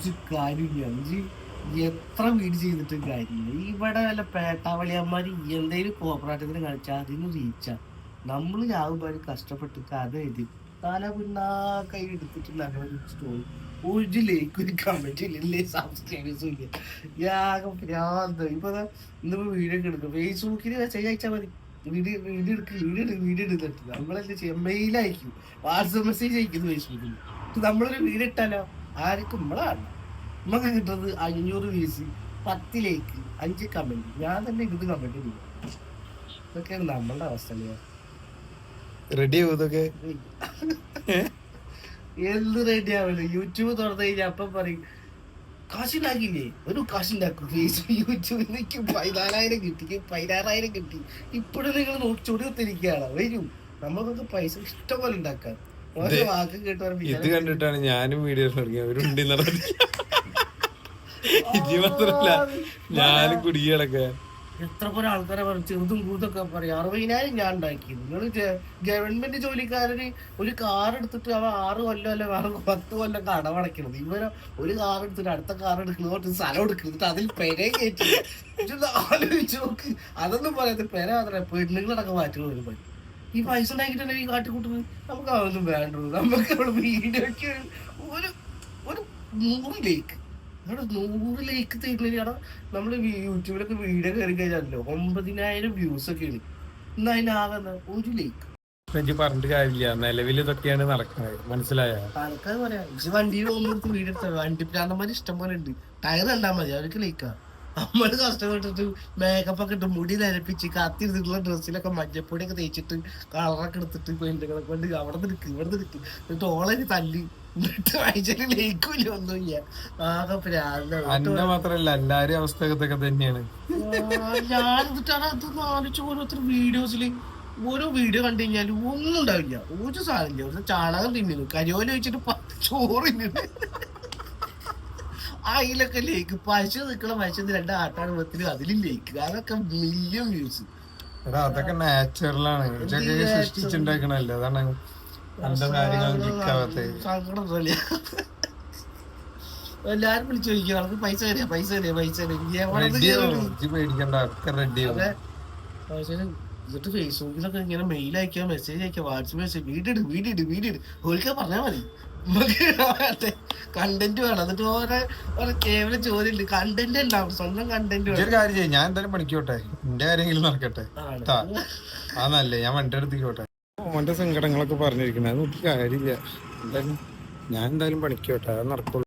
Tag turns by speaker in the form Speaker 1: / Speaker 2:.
Speaker 1: ഒരു കാര്യമില്ല. ഇജ്ജ് എത്ര വീട് ചെയ്തിട്ടും കാര്യമില്ല. ഇവിടെ വല്ല പേട്ടാവളിയന്മാര് എന്തെങ്കിലും കോപ്പറേറ്റീവിന് കളിച്ചാൽ അതിന് റീച്ചാ നമ്മൾ രാവുമ്പോൾ കഷ്ടപ്പെട്ട് കഥ എഴുതി. തല പിന്നാ കൈ എടുത്തിട്ട് ഞങ്ങൾ സ്റ്റോറി ഒരു ലൈക്ക് ഒരു കമന്റ് ഇല്ലല്ലേ സബ്സ്ക്രൈബേഴ്സും ഇല്ല. യാകം ഭ്രാന്ത്. ഇപ്പൊ ഇന്നിപ്പോ വീഡിയോ എടുക്കും. ഫേസ്ബുക്കിൽ മെസ്സേജ് മതി. വീഡിയോ വീഡിയോ എടുക്കും വീഡിയോ എടുക്കും വീഡിയോ എടുത്തിട്ട് നമ്മളെന്താ ചെയ്യാം? മെയിൽ അയക്കും. വാട്സപ്പ് മെസ്സേജ് അയക്കുന്നു ഫേസ്ബുക്കിൽ നമ്മളൊരു വീഡിയോ ഇട്ടാലോ? ആർക്കും നമ്മളാണ്? നമുക്ക് കിട്ടുന്നത് അഞ്ഞൂറ് വീസ് പത്തിലേക്ക് അഞ്ച് കമന്റ് ഞാൻ തന്നെ ഇരുന്ന് കമന്റ് ചെയ്യും ഇതൊക്കെയാണ് നമ്മളുടെ അവസ്ഥ
Speaker 2: റെഡി ആവും ഇതൊക്കെ?
Speaker 1: എന്ത് റെഡി ആവില്ല യൂട്യൂബ് തുറന്നു കഴിഞ്ഞാൽ അപ്പം പറയും കാശുണ്ടാക്കില്ലേ ഒരു കാശുണ്ടാക്കും ഫേസ്ബുക്ക് യൂട്യൂബിൽ എനിക്ക് പതിനാലായിരം കിട്ടി. പതിനാറായിരം കിട്ടി. ഇപ്പോഴും നിങ്ങൾ നോക്കി ചൊടിയൊത്തിരിക്കുകയാണ് വരും. നമുക്കൊക്കെ പൈസ ഇഷ്ടംപോലെ ഉണ്ടാക്കാം.
Speaker 2: ഇത് കണ്ടിട്ടാണ് ഞാനും വീഡിയോ തുടങ്ങിയത് അവരുണ്ട് ഇനി മാത്രല്ല ഞാനും കുടികളൊക്കെ
Speaker 1: എത്ര പോലെ ആൾക്കാരെ പറഞ്ഞു ചെറുതും കൂടുതലൊക്കെ പറയും. അറുപതിനായിരം ഞാൻ ഉണ്ടാക്കി. നിങ്ങൾ ഗവൺമെന്റ് ജോലിക്കാരന് ഒരു കാർ എടുത്തിട്ട് അവ ആറ് കൊല്ലം അല്ലെ വേറെ പത്ത് കൊല്ലം കടമടക്കണത് ഇവരെ ഒരു കാർ എടുത്തിട്ട് അടുത്ത കാർ എടുക്കുന്നത് തൊട്ട് സ്ഥലം എടുക്കുന്നത് അതിൽ പെര കയറ്റി. ആലോചിച്ച് നോക്ക്. അതൊന്നും പറയാത്ത പെര മാത്രമേ പെണ്ണുങ്ങളടക്കം മാറ്റി ഒരു പണി ഈ പൈസ ഉണ്ടാക്കിയിട്ടുണ്ടെങ്കിൽ ഈ കാട്ടിക്കൂട്ടുന്നത് നമുക്ക് അതൊന്നും വേണ്ട നമുക്ക് അവിടെ വീടൊക്കെ ഒരു ഒരു നൂറ് ലേക്ക് അവിടെ നൂറ് ലേക്ക് തരുന്നില്ല നമ്മൾ യൂട്യൂബിലൊക്കെ വീഡിയോ കയറി കഴിഞ്ഞാലോ ഒമ്പതിനായിരം വ്യൂസ് ഒക്കെ ഉണ്ട് എന്നാ അതിനാകുന്ന ഒരു ലേക്ക്
Speaker 2: എനിക്ക് പറഞ്ഞിട്ട് കാര്യമില്ല. നിലവിൽ ഇതൊക്കെയാണ് നടക്കുന്നത്. മനസ്സിലായ?
Speaker 1: ആൾക്കാർ പറയാം വണ്ടിയിൽ ഒന്നെടുത്ത് വീഡിയോ എടുത്ത? വണ്ടി ഇഷ്ടം പോലെ ഉണ്ട്. ടയർ കണ്ടാൽ മതി. അവർക്ക് ലേക്കാ നമ്മൾ കഷ്ടപ്പെട്ടിട്ട് മേക്കപ്പ് ഒക്കെ ഇട്ട് മുടി നരപ്പിച്ച് കത്തിരുന്നിട്ടുള്ള ഡ്രസ്സിലൊക്കെ മഞ്ഞപ്പൊടി ഒക്കെ തേച്ചിട്ട് കളറൊക്കെ എടുത്തിട്ട് പെയിന്റുകളെ കൊണ്ട് അവിടെ നിൽക്ക് ഇവിടെ നിൽക്ക് എന്നിട്ട് ഓളെ തല്ലി. എന്നിട്ട് വായിച്ചാൽ ലയിക്കൂല ഒന്നുമില്ല. ആകെ പ്രാന്താണ്.
Speaker 2: അന്റെ മാത്രല്ല എല്ലാരും അവസ്ഥ തന്നെയാണ്.
Speaker 1: ഞാൻ എന്നിട്ടാണ് അത് ആലോചിച്ച് ഓരോരുത്തർ വീഡിയോസിൽ ഓരോ വീഡിയോ കണ്ടു കഴിഞ്ഞാൽ ഒന്നും ഉണ്ടാവില്ല. ഒരു സാധനമില്ല. ഒരു ചാണകം തിന്നുന്നു കരിയോല വെച്ചിട്ട് പ- ചോറ് തിന്നുന്നു അതിലൊക്കെ ലേക്ക് പശു നിൽക്കണ പശു രണ്ട് ആട്ടാണ് അതിലും ലേക്ക്. അതൊക്കെ മില്യൺ വ്യൂസ്
Speaker 2: എടാ അതൊക്കെ നാച്ചുറലാണ് ഇതൊക്കെ സൃഷ്ടിച്ചുണ്ടാക്കണല്ലോ അതാണ് നല്ല കാര്യങ്ങൾ
Speaker 1: എല്ലാരും വിളിച്ചു ചോദിക്കും. നമുക്ക് പൈസ തരിക പൈസ തരിക പൈസ
Speaker 2: പേടിക്കണ്ട. ഒക്കെ റെഡി
Speaker 1: എന്നിട്ട് ഫേസ്ബുക്കിലൊക്കെ ഇങ്ങനെ മെയിൽ അയക്കാം മെസ്സേജ് അയക്കാം വാട്സപ്പ് മെസ്സേജ് വീഡിയോ വീട് വീഡിയോ ഒരിക്കൽ പറഞ്ഞാൽ മതി. കണ്ടന്റ് വേണം. എന്നിട്ട് ഓരോ ഓരോ കേവല ചോദ്യം ഉണ്ട് കണ്ടന്റ് ഉണ്ടാവും. സ്വന്തം കണ്ടന്റ് വേണം.
Speaker 2: ഒരു കാര്യം ചെയ്യും. ഞാൻ എന്തായാലും പണിക്കോട്ടെ. എന്റെ കാര്യമെങ്കിലും നടക്കട്ടെ. അതല്ലേ ആ നല്ലേ. ഞാൻ വണ്ടി എടുത്തിക്കോട്ടെ. ഓന്റെ സങ്കടങ്ങളൊക്കെ പറഞ്ഞിരിക്കണേ. അത് നോക്കി കാര്യമില്ല. എന്തായാലും ഞാൻ എന്തായാലും പണിക്കോട്ടെ. അത് നടക്കുള്ളൂ.